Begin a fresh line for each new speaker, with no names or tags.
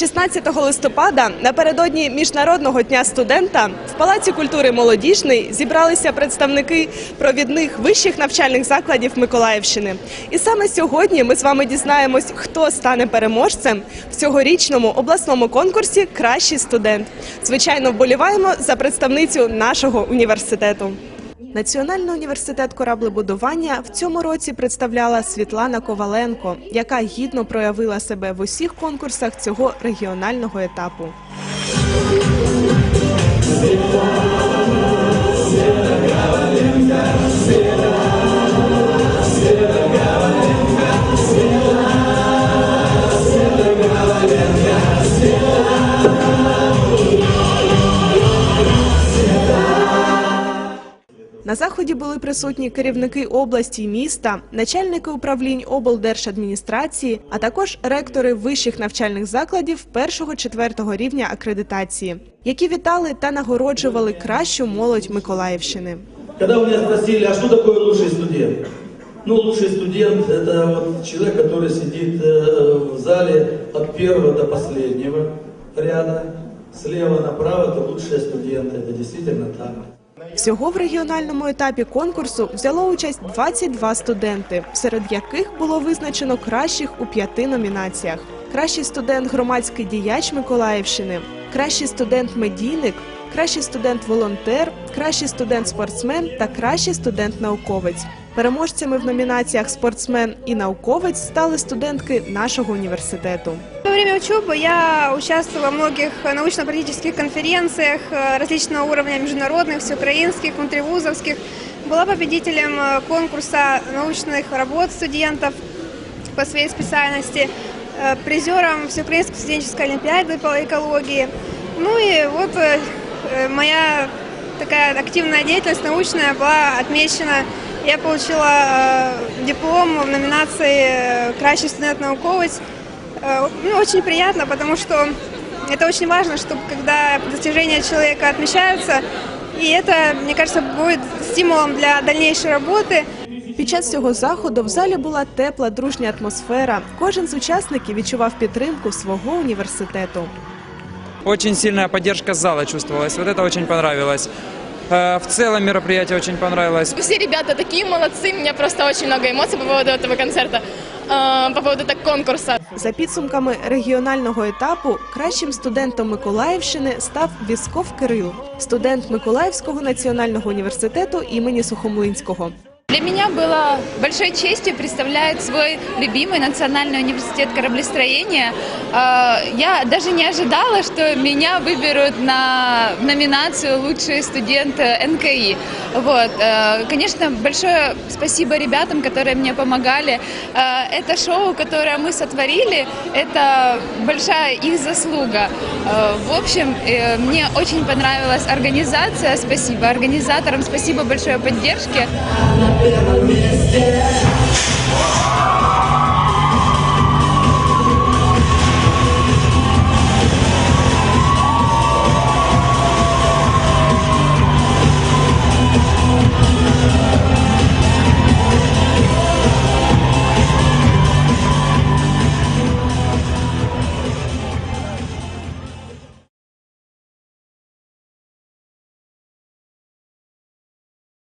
16 листопада напередодні міжнародного дня студента в Палаці культури молодіжний зібралися представники провідних вищих навчальних закладів Миколаївщини. І саме сьогодні ми з вами дізнаємось, хто стане переможцем в цьогорічному обласному конкурсі Кращий студент. Звичайно, вболіваємо за представницю нашого університету. Національний університет кораблебудування в цьому році представляла Світлана Коваленко, яка гідно проявила себе в усіх конкурсах цього регіонального етапу. На заході були присутні керівники області й міста, начальники управлінь облдержадміністрації, а також ректори вищих навчальних закладів першого-четвертого рівня акредитації, які вітали та нагороджували кращу молодь Миколаївщини.
Когда у меня спросили, а что такое лучший студент? Ну, лучший студент – это вот человек, который сидит э, в зале от первого до последнего ряда. Слева направо – это лучшие студенты. Это действительно так.
Всього в регіональному етапі конкурсу взяло участь 22 студенти, серед яких було визначено кращих у п'яти номінаціях: кращий студент громадський діяч Миколаївщини, кращий студент медійник, кращий студент волонтер, кращий студент спортсмен та кращий студент науковець. Переможцями в номінаціях спортсмен і науковець стали студентки нашого університету.
Во время учебы я участвовала в многих научно-практических конференциях э, различного уровня, международных, всеукраинских, внутривузовских. Была победителем э, конкурса научных работ студентов по своей специальности, э, призером Всеукраинской студенческой олимпиады по экологии. Ну и вот э, э, моя такая активная деятельность научная была отмечена. Я получила э, диплом в номинации э, «Кращий студент-науковец». Э, Ну, очень приятно, потому что это очень важно, чтобы когда достижения человека отмечаются, и это, мне кажется, будет стимулом для дальнейшей работы.
Під час цього заходу в залі була тепла, дружня атмосфера. Кожен з учасників відчував підтримку свого університету.
Очень сильная поддержка зала чувствовалась. Вот это очень понравилось. Э, В целом мероприятие очень понравилось.
Все ребята такие молодцы, у меня просто очень много эмоций по поводу этого концерта, э, по поводу этого конкурса.
За підсумками регіонального етапу кращим студентом Миколаївщини став Вісков Кирил, студент Миколаївського національного університету імені Сухомлинського.
Для меня было большой честью представлять свой любимый национальный университет кораблестроения. Э, Я даже не ожидала, что меня выберут на номинацию «Лучший студент НКИ». Вот. э, Конечно, большое спасибо ребятам, которые мне помогали. Э, Это шоу, которое мы сотворили, это большая их заслуга. В общем, мне очень понравилась организация. Спасибо организаторам, спасибо большое поддержке.
в этом месте.